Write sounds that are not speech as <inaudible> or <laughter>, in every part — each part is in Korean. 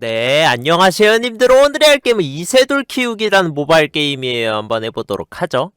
네, 안녕하세요, 님들. 오늘의 할 게임은 이세돌 키우기라는 모바일 게임이에요. 한번 해보도록 하죠.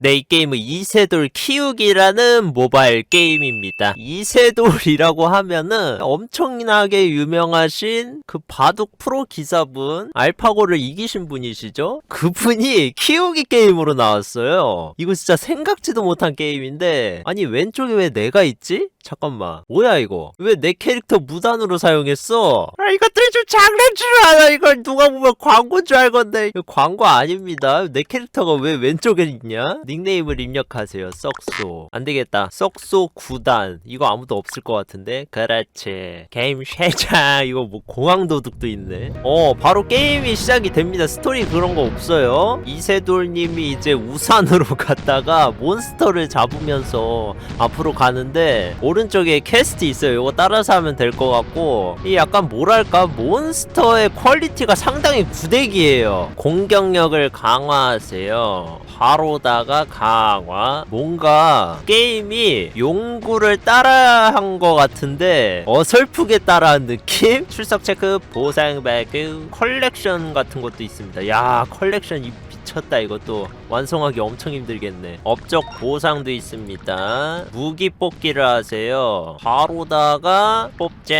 네, 이 게임은 이세돌 키우기라는 모바일 게임입니다. 이세돌이라고 하면은 엄청나게 유명하신 그 바둑 프로 기사분, 알파고를 이기신 분이시죠? 그분이 키우기 게임으로 나왔어요. 이거 진짜 생각지도 못한 게임인데, 아니, 왼쪽에 왜 내가 있지? 잠깐만. 뭐야, 이거? 왜 내 캐릭터 무단으로 사용했어? 아, 이것들이 좀 장난줄 알아. 이걸 누가 보면 광고인 줄 알건데. 이거 광고 아닙니다. 내 캐릭터가 왜 왼쪽에 있냐? 닉네임을 입력하세요. 썩소. 안 되겠다. 썩소 9단. 이거 아무도 없을 것 같은데. 그렇지. 게임 쉐자. <laughs> 이거 뭐 공항도둑도 있네. 어, 바로 게임이 시작이 됩니다. 스토리 그런 거 없어요. 이세돌님이 이제 우산으로 <laughs> 갔다가 몬스터를 잡으면서 앞으로 가는데 오른쪽에 퀘스트 있어요. 이거 따라서 하면 될 것 같고 이 약간 뭐랄까 몬스터의 퀄리티가 상당히 구대기예요. 공격력을 강화하세요. 바로다가 강화. 뭔가 게임이 용구를 따라한 것 같은데 어설프게 따라한 느낌? 출석 체크, 보상 배그, 컬렉션 같은 것도 있습니다. 야 컬렉션 이 미쳤다 이것도 완성하기 엄청 힘들겠네. 업적 보상도 있습니다. 무기 뽑기를 하세요. 바로다가 뽑자.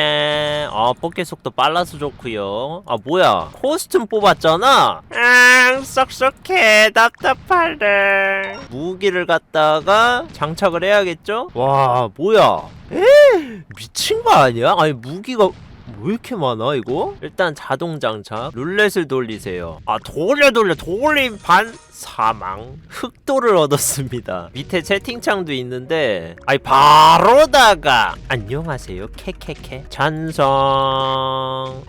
아 뽑기 속도 빨라서 좋고요. 아 뭐야 코스튬 뽑았잖아. 아 썩썩해 답답하네. 무기를 갖다가 장착을 해야겠죠? 와 뭐야? 에 미친 거 아니야? 아니 무기가 왜 이렇게 많아 이거? 일단 자동 장착. 룰렛을 돌리세요. 아 돌려 돌려. 돌림 반 사망. 흑도를 얻었습니다. 밑에 채팅창도 있는데 아니 바로다가. 안녕하세요 캐캐캐 찬성.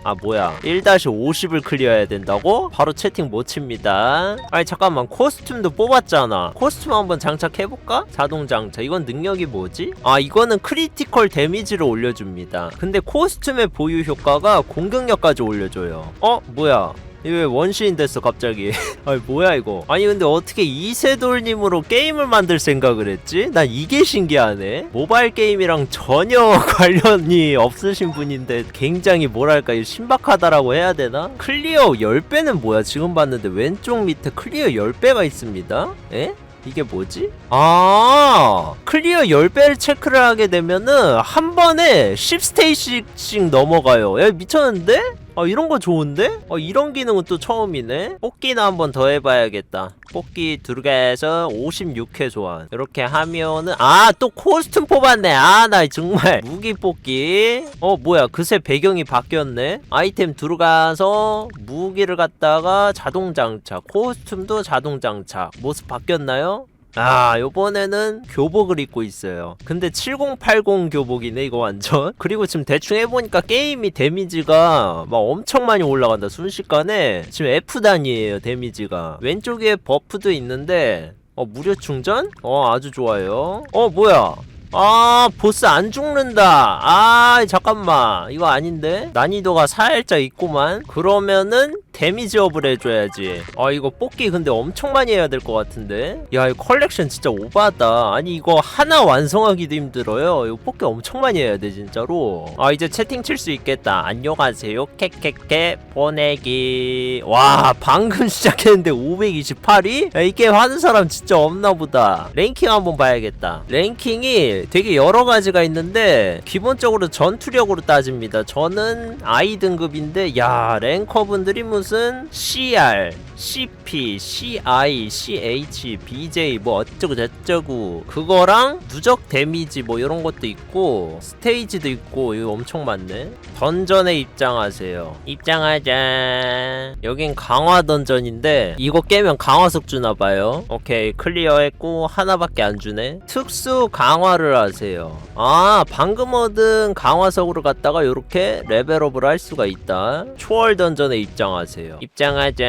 아 뭐야. 1-50을 클리어해야 된다고? 바로 채팅 못 칩니다. 아니 잠깐만. 코스튬도 뽑았잖아. 코스튬 한번 장착해볼까? 자동 장착. 이건 능력이 뭐지? 아 이거는 크리티컬 데미지를 올려줍니다. 근데 코스튬의 보유 효과가 공격력까지 올려줘요. 어? 뭐야 이왜 원시인 됐어 갑자기 <laughs> 아니 뭐야 이거 아니 근데 어떻게 이세돌님으로 게임을 만들 생각을 했지? 난 이게 신기하네 모바일 게임이랑 전혀 <laughs> 관련이 없으신 분인데 굉장히 뭐랄까 이 신박하다라고 해야 되나? 클리어 10배는 뭐야 지금 봤는데 왼쪽 밑에 클리어 10배가 있습니다 에? 이게 뭐지? 아, 클리어 10배를 체크를 하게 되면은 한 번에 10스테이지씩 넘어가요. 야, 미쳤는데? 아, 이런 거 좋은데? 어, 이런 기능은 또 처음이네? 뽑기나 한번 더 해봐야겠다. 뽑기 들어가서 56회 소환. 이렇게 하면은, 아, 또 코스튬 뽑았네. 아, 나 정말. 무기 뽑기. 어, 뭐야. 그새 배경이 바뀌었네. 아이템 들어가서 무기를 갖다가 자동 장착. 코스튬도 자동 장착. 모습 바뀌었나요? 아, 요번에는 교복을 입고 있어요. 근데 7080 교복이네, 이거 완전. <laughs> 그리고 지금 대충 해보니까 게임이 데미지가 막 엄청 많이 올라간다, 순식간에. 지금 F단이에요, 데미지가. 왼쪽에 버프도 있는데, 어, 무료 충전? 어, 아주 좋아요. 어, 뭐야. 아 보스 안 죽는다 아 잠깐만 이거 아닌데 난이도가 살짝 있구만 그러면은 데미지업을 해줘야지. 아 이거 뽑기 근데 엄청 많이 해야 될 것 같은데? 야 이 컬렉션 진짜 오바다. 아니 이거 하나 완성하기도 힘들어요. 이거 뽑기 엄청 많이 해야 돼 진짜로. 아 이제 채팅 칠 수 있겠다. 안녕하세요. 캐캐캐 보내기. 와 방금 <laughs> 시작했는데 528위? 야, 이 게임 하는 사람 진짜 없나 보다. 랭킹 한번 봐야겠다. 랭킹이 되게 여러 가지가 있는데 기본적으로 전투력으로 따집니다. 저는 I 등급인데 야 랭커분들이 무슨 CR, CP, CI, CH, BJ 뭐 어쩌고 저쩌고 그거랑 누적 데미지 뭐 이런 것도 있고 스테이지도 있고 이거 엄청 많네. 던전에 입장하세요. 입장하자. 여긴 강화 던전인데 이거 깨면 강화석 주나 봐요. 오케이 클리어했고 하나밖에 안 주네. 특수 강화를 하세요. 아 방금 얻은 강화석으로 갔다가 이렇게 레벨업을 할 수가 있다. 초월 던전에 입장하세요. 입장하세요. 입장하자.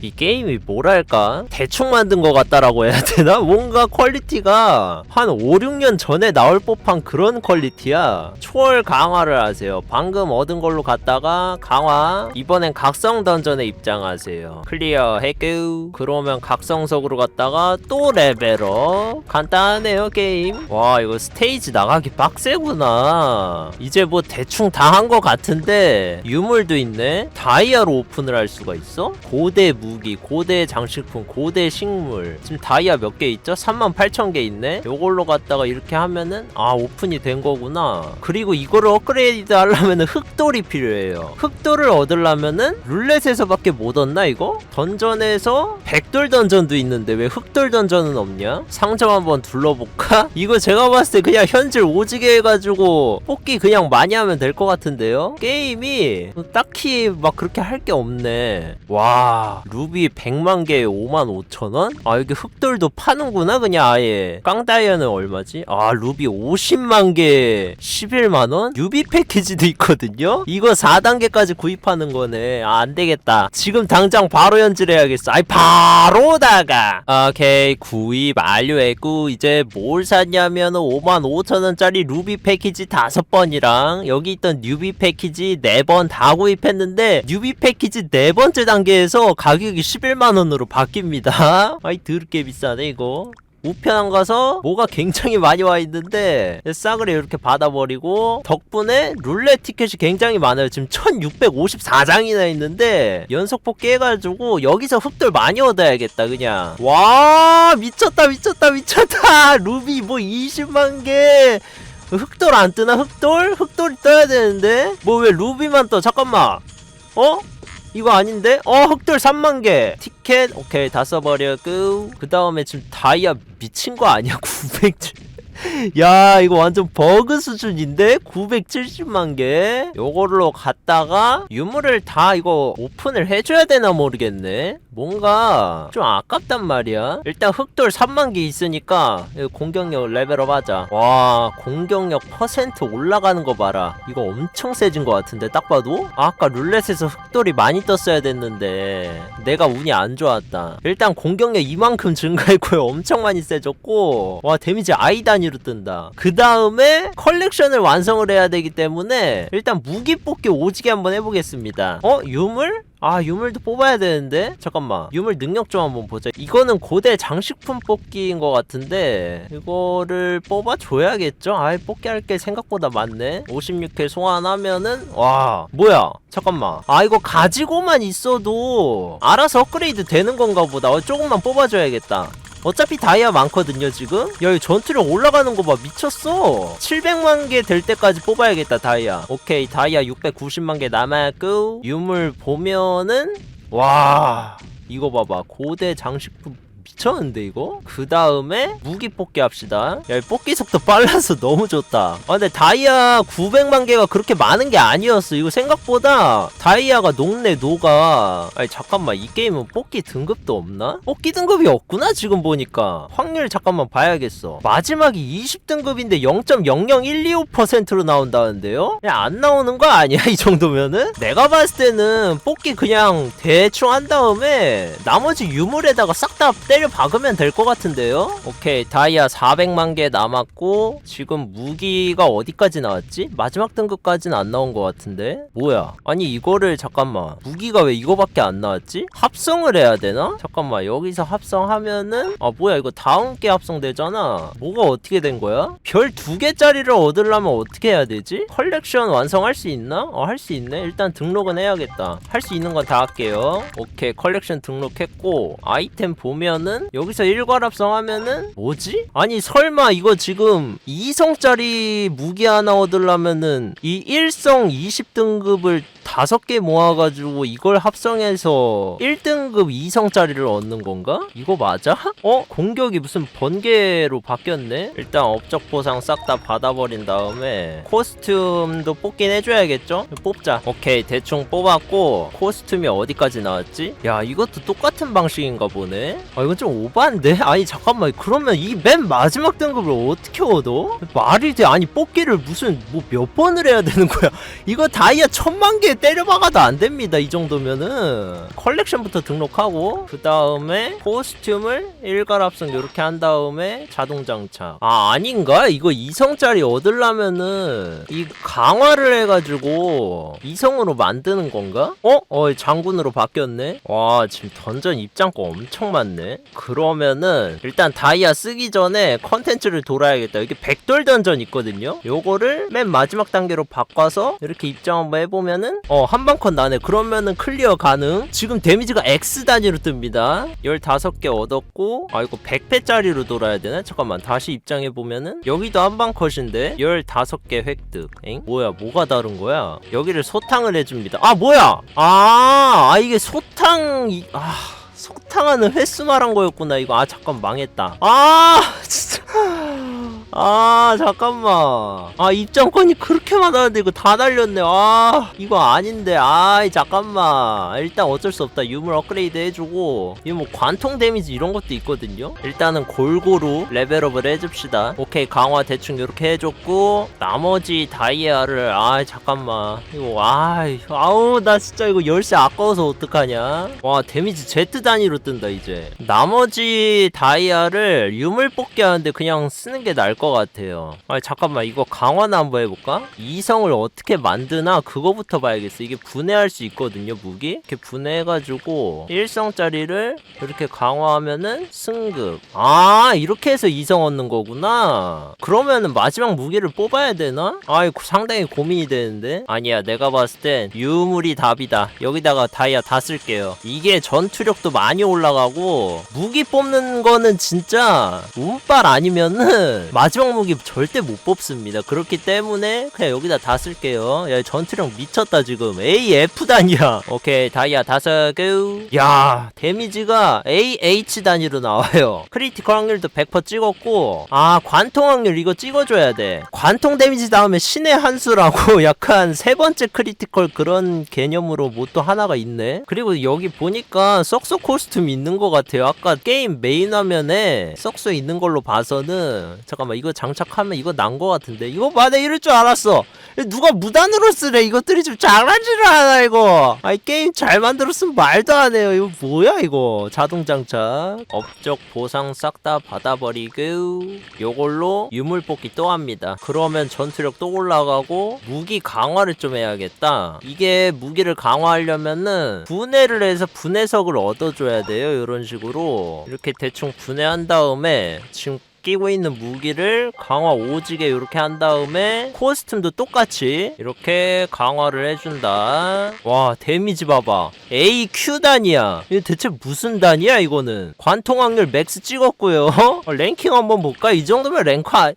이 게임이 뭐랄까? 대충 만든 것 같다라고 해야 되나? <laughs> 뭔가 퀄리티가 한 5, 6년 전에 나올 법한 그런 퀄리티야. 초월 강화를 하세요. 방금 얻은 걸로 갔다가 강화. 이번엔 각성 던전에 입장하세요. 클리어 해규. 그러면 각성석으로 갔다가 또 레벨업. 간단하네요, 게임. 와, 이거 스테이지 나가기 빡세구나. 이제 뭐 대충 다 한 것 같은데 유물도 있네. 다이아 로 오픈을 할 수가 있어? 고대 무기, 고대 장식품, 고대 식물. 지금 다이아 몇 개 있죠? 38,000개 있네. 요걸로 갔다가 이렇게 하면은 아 오픈이 된 거구나. 그리고 이거를 업그레이드 하려면은 흑돌이 필요해요. 흑돌을 얻으려면은 룰렛에서밖에 못 얻나 이거? 던전에서 백돌 던전도 있는데 왜 흑돌 던전은 없냐? 상점 한번 둘러볼까? <laughs> 이거 제가 봤을 때 그냥 현질 오지게 해가지고 뽑기 그냥 많이 하면 될 것 같은데요? 게임이 딱히 막 그렇게 할 게 없네. 와, 루비 100만 개에 5만 5천 원? 아, 여기 흑돌도 파는구나, 그냥 아예. 깡다이아는 얼마지? 아, 루비 50만 개에 11만 원? 유비 패키지도 있거든요? 이거 4단계까지 구입하는 거네. 아, 안 되겠다. 지금 당장 바로 현질해야겠어. 아이, 바로다가. 오케이, 구입 완료했고, 이제 뭘 샀냐면 5만 5천 원짜리 루비 패키지 5번이랑 여기 있던 뉴비 패키지 4번 다 구입했는데 뉴비 패키지 네 번째 단계에서 가격이 11만 원으로 바뀝니다. <laughs> 아이 드럽게 비싸네 이거. 우편함 가서 뭐가 굉장히 많이 와 있는데 싸그리 이렇게 받아버리고 덕분에 룰렛 티켓이 굉장히 많아요. 지금 1654장이나 있는데 연속포 깨가지고 여기서 흑돌 많이 얻어야겠다 그냥. 와 미쳤다 미쳤다 미쳤다! <laughs> 루비 뭐 20만개! 흑돌 안 뜨나 흑돌? 흑돌이 떠야 되는데? 뭐 왜 루비만 떠? 잠깐만 어? 이거 아닌데? 어 흑돌 3만개. 티켓? 오케이 다 써버렸고. 그 다음에 지금 다이아 미친 거 아니야? <laughs> 900야 이거 완전 버그 수준인데? 970만 개. 요걸로 갔다가 유물을 다 이거 오픈을 해줘야 되나 모르겠네 뭔가 좀 아깝단 말이야. 일단 흑돌 3만 개 있으니까 이거 공격력 레벨업 하자. 와 공격력 퍼센트 올라가는 거 봐라. 이거 엄청 세진 것 같은데 딱 봐도? 아까 룰렛에서 흑돌이 많이 떴어야 됐는데 내가 운이 안 좋았다. 일단 공격력 이만큼 <laughs> 증가했고요. 엄청 많이 세졌고. 와 데미지 아이 단위로 뜬다. 그 다음에 컬렉션을 완성을 해야 되기 때문에 일단 무기 뽑기 오지게 한번 해보겠습니다. 어? 유물? 아 유물도 뽑아야 되는데? 잠깐만. 유물 능력 좀 한번 보자. 이거는 고대 장식품 뽑기인 것 같은데 이거를 뽑아줘야겠죠? 아이 뽑기 할 게 생각보다 많네. 56회 소환하면은 와 뭐야? 잠깐만. 아 이거 가지고만 있어도 알아서 업그레이드 되는 건가 보다. 어, 조금만 뽑아줘야겠다 어차피 다이아 많거든요 지금? 야 이 전투력 올라가는 거 봐 미쳤어. 700만 개 될 때까지 뽑아야겠다 다이아. 오케이 다이아 690만 개 남았고 유물 보면은 와. 이거 봐봐 고대 장식품 미쳤는데 이거? 그 다음에 무기 뽑기 합시다 야 이 뽑기 속도 빨라서 <laughs> 너무 좋다 아 근데 다이아 900만 개가 그렇게 많은 게 아니었어 이거 생각보다 다이아가 녹네 녹아 아니 잠깐만 이 게임은 뽑기 등급도 없나? 뽑기 등급이 없구나 지금 보니까 확률 잠깐만 봐야겠어 마지막이 20등급인데 0.00125%로 나온다는데요? 그냥 안 나오는 거 아니야 <laughs> 이 정도면은? 내가 봤을 때는 뽑기 그냥 대충 한 다음에 나머지 유물에다가 싹 다 때려 박으면 될 것 같은데요? 오케이 다이아 400만 개 남았고 지금 무기가 어디까지 나왔지? 마지막 등급까지는 안 나온 것 같은데? 뭐야 아니 이거를 잠깐만 무기가 왜 이거밖에 안 나왔지? 합성을 해야 되나? 잠깐만 여기서 합성하면은 아 뭐야 이거 다음 게 합성되잖아 뭐가 어떻게 된 거야? 별 두 개짜리를 얻으려면 어떻게 해야 되지? 컬렉션 완성할 수 있나? 어 할 수 있네 일단 등록은 해야겠다 할 수 있는 건 다 할게요 오케이 컬렉션 등록했고 아이템 보면은 여기서 일괄 합성하면은 뭐지? 아니 설마 이거 지금 2성짜리 무기 하나 얻으려면은 이 1성 20등급을 다섯 개 모아가지고 이걸 합성해서 1등급 2성짜리를 얻는 건가? 이거 맞아? <laughs> 어? 공격이 무슨 번개로 바뀌었네? 일단 업적 보상 싹 다 받아버린 다음에 코스튬도 뽑긴 해줘야겠죠? 뽑자 오케이 대충 뽑았고 코스튬이 어디까지 나왔지? 야 이것도 똑같은 방식인가 보네? 아 이건 좀좀 오반데? 아니 잠깐만 그러면 이 맨 마지막 등급을 어떻게 얻어? 말이 돼 아니 뽑기를 무슨 뭐 몇 번을 해야 되는 거야 이거 다이아 천만 개 때려박아도 안 됩니다 이 정도면은 컬렉션부터 등록하고 그 다음에 코스튬을 일괄 합성 이렇게 한 다음에 자동 장착 아 아닌가? 이거 2성짜리 얻으려면은 이 강화를 해가지고 2성으로 만드는 건가? 어? 어 장군으로 바뀌었네 와 지금 던전 입장권 엄청 많네 그러면은 일단 다이아 쓰기 전에 컨텐츠를 돌아야겠다. 여기 백돌 던전 있거든요. 요거를 맨 마지막 단계로 바꿔서 이렇게 입장 한번 해보면은 어 한방컷 나네. 그러면은 클리어 가능. 지금 데미지가 X 단위로 뜹니다. 15개 얻었고 아 이거 100패짜리로 돌아야 되나? 잠깐만 다시 입장해보면은. 여기도 한방컷인데 15개 획득. 엥? 뭐야 뭐가 다른 거야? 여기를 소탕을 해줍니다. 아 뭐야! 아, 아 이게 소탕 이, 아 소탕하는 횟수 말한 거였구나. 이거 아 잠깐 망했다. 아 <laughs> 진짜 아 잠깐만. 아 입장권이 그렇게 많았는데 이거 다 달렸네. 아 이거 아닌데. 아이 잠깐만. 일단 어쩔 수 없다. 유물 업그레이드 해주고. 이거 뭐 관통 데미지 이런 것도 있거든요? 일단은 골고루 레벨업을 해줍시다. 오케이 강화 대충 이렇게 해줬고 나머지 다이아를 아 잠깐만. 이거 아 아우 나 진짜 이거 열쇠 아까워서 어떡하냐? 와 데미지 Z 단위로 뜬다 이제. 나머지 다이아를 유물 뽑기 하는데 그냥 쓰는 게 나을 것 같아요. 아 잠깐만 이거 강화나 한번 해볼까? 이성을 어떻게 만드나? 그거부터 봐야겠어. 이게 분해할 수 있거든요 무기? 이렇게 분해해가지고 1성짜리를 이렇게 강화하면은 승급. 아 이렇게 해서 이성 얻는 거구나. 그러면은 마지막 무기를 뽑아야 되나? 아 이거 상당히 고민이 되는데. 아니야 내가 봤을 땐 유물이 답이다. 여기다가 다이아 다 쓸게요. 이게 전투력도 많이 올라가고 무기 뽑는 거는 진짜 운빨 아니면은 <laughs> 마지막 무기 절대 못 뽑습니다. 그렇기 때문에 그냥 여기다 다 쓸게요. 야 전투력 미쳤다 지금. AF 단위야. 오케이 다이아 다섯 개 야 데미지가 AH 단위로 나와요. 크리티컬 확률도 100% 찍었고 아 관통 확률 이거 찍어줘야 돼. 관통 데미지 다음에 신의 한수라고 <laughs> 약간 세 번째 크리티컬 그런 개념으로 뭐 또 하나가 있네. 그리고 여기 보니까 썩소 코스튬 있는 것 같아요. 아까 게임 메인 화면에 썩소 있는 걸로 봐서는 잠깐만 이거 장착하면 이거 난것 같은데. 이거 봐 내가 이럴 줄 알았어. 누가 무단으로 쓰래. 이것들이 좀 장난질을 하나 이거. 아이 게임 잘 만들었으면 말도 안 해요. 이거 뭐야 이거. 자동 장착. 업적 보상 싹 다 받아버리고 요걸로 유물 뽑기 또 합니다. 그러면 전투력 또 올라가고 무기 강화를 좀 해야겠다. 이게 무기를 강화하려면은 분해를 해서 분해석을 얻어줘야 돼요 이런 식으로. 이렇게 대충 분해한 다음에 지금 끼고 있는 무기를 강화 오지게 이렇게 한 다음에 코스튬도 똑같이 이렇게 강화를 해준다. 와 데미지 봐봐. AQ 단이야. 이거 대체 무슨 단이야 이거는? 관통 확률 맥스 찍었고요. <laughs> 어, 랭킹 한번 볼까? 이 정도면 랭크 아...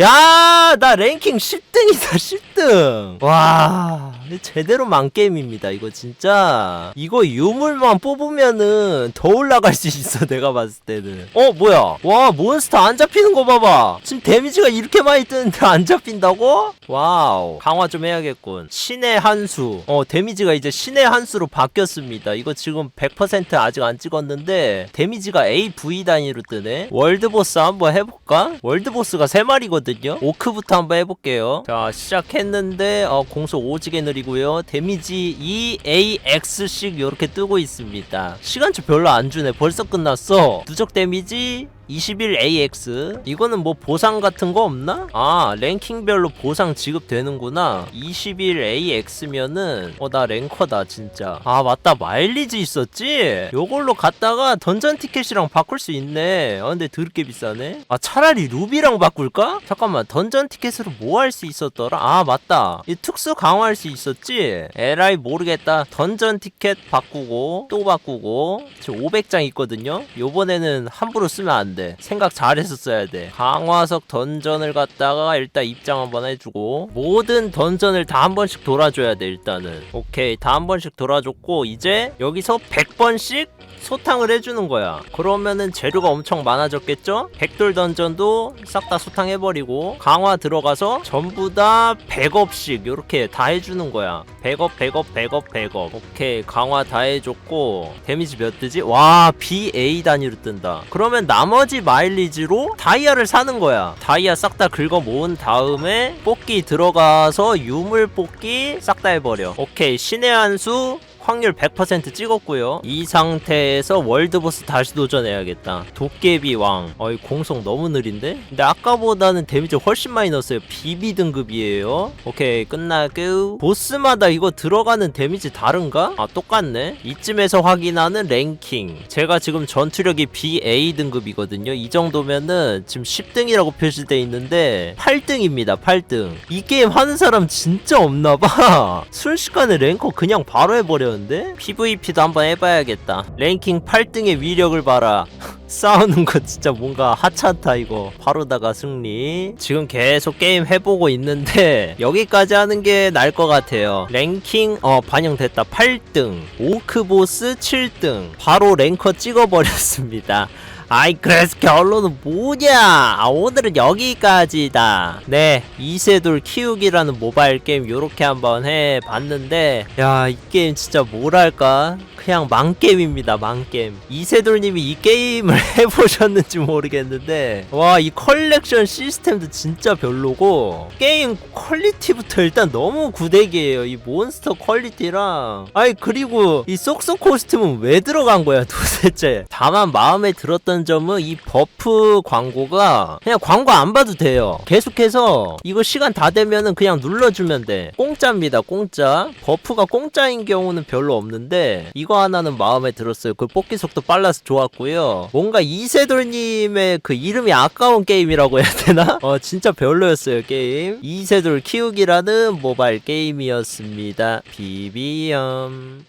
야, 나 랭킹 10등이다, 10등. 와, 제대로 만게임입니다, 이거 진짜. 이거 유물만 뽑으면은 더 올라갈 수 있어, 내가 봤을 때는. 어, 뭐야. 와, 몬스터 안 잡히는 거 봐봐. 지금 데미지가 이렇게 많이 뜨는데 안 잡힌다고? 와우. 강화 좀 해야겠군. 신의 한수. 어, 데미지가 이제 신의 한수로 바뀌었습니다. 이거 지금 100% 아직 안 찍었는데, 데미지가 AV 단위로 뜨네. 월드보스 한번 해볼까? 월드보스가 3마리거든. 있거든요. 오크부터 한번 해볼게요. 자 시작했는데 어, 공속 오지게 느리고요. 데미지 2AX씩 이렇게 뜨고 있습니다. 시간초 별로 안 주네. 벌써 끝났어. 누적 데미지 21AX 이거는 뭐 보상 같은 거 없나? 아 랭킹별로 보상 지급되는구나. 21AX면은 어 나 랭커다 진짜. 아 맞다. 마일리지 있었지? 요걸로 갔다가 던전 티켓이랑 바꿀 수 있네. 아 근데 드럽게 비싸네. 아 차라리 루비랑 바꿀까? 잠깐만. 던전 티켓으로 뭐 할 수 있었더라? 아 맞다. 이 특수 강화할 수 있었지? 에라이 모르겠다. 던전 티켓 바꾸고 또 바꾸고. 지금 500장 있거든요? 요번에는 함부로 쓰면 안 돼. 생각 잘했었어야 돼. 강화석 던전을 갔다가 일단 입장 한번 해주고 모든 던전을 다 한 번씩 돌아줘야 돼 일단은. 오케이 다 한 번씩 돌아줬고 이제 여기서 100번씩 소탕을 해주는 거야. 그러면은 재료가 엄청 많아졌겠죠? 백돌 던전도 싹 다 소탕해버리고 강화 들어가서 전부 다 100업씩 이렇게 다 해주는 거야. 100업, 100업, 100업, 100업. 오케이 강화 다 해줬고 데미지 몇 뜨지? 와 BA 단위로 뜬다. 그러면 나머지 마일리지로 다이아를 사는 거야. 다이아 싹 다 긁어 모은 다음에 뽑기 들어가서 유물 뽑기 싹 다 해버려. 오케이 신의 한수 확률 100% 찍었고요. 이 상태에서 월드보스 다시 도전해야겠다. 도깨비 왕. 어이 공속 너무 느린데? 근데 아까보다는 데미지 훨씬 많이 넣었어요. BB 등급이에요. 오케이 끝나고 보스마다 이거 들어가는 데미지 다른가? 아 똑같네. 이쯤에서 확인하는 랭킹. 제가 지금 전투력이 BA 등급이거든요. 이 정도면은 지금 10등이라고 표시돼 있는데 8등입니다. 8등. 이 게임 하는 사람 진짜 없나봐. <laughs> 순식간에 랭커 그냥 바로 해버 렸는데? PVP도 한번 해봐야겠다. 랭킹 8등의 위력을 봐라. <laughs> 싸우는 거 진짜 뭔가 하찮다 이거. 바로다가 승리. 지금 계속 게임 해보고 있는데 <laughs> 여기까지 하는 게 나을 것 같아요. 랭킹 어 반영됐다. 8등. 오크보스 7등. 바로 랭커 찍어버렸습니다 아이 그래서 결론은 뭐냐? 아, 오늘은 여기까지다. 네 이세돌 키우기라는 모바일 게임 요렇게 한번 해봤는데 야 이 게임 진짜 뭐랄까 그냥 망게임입니다 망게임. 이세돌님이 이 게임을 <laughs> 해보셨는지 모르겠는데 와 이 컬렉션 시스템도 진짜 별로고 게임 퀄리티부터 일단 너무 구대기예요 이 몬스터 퀄리티랑. 아니 그리고 이 쏙쏙 코스튬은 왜 들어간 거야 도대체? 다만 마음에 들었던 점은 이 버프 광고가 그냥 광고 안 봐도 돼요. 계속해서 이거 시간 다 되면은 그냥 눌러주면 돼. 공짜입니다 공짜. 버프가 공짜인 경우는 별로 없는데 이거 하나는 마음에 들었어요. 그 뽑기 속도 빨라서 좋았고요. 뭔가 이세돌님의 그 이름이 아까운 게임이라고 해야 되나? <laughs> 어 진짜 별로였어요 게임. 이세돌 키우기라는 모바일 게임이었습니다. 비비엄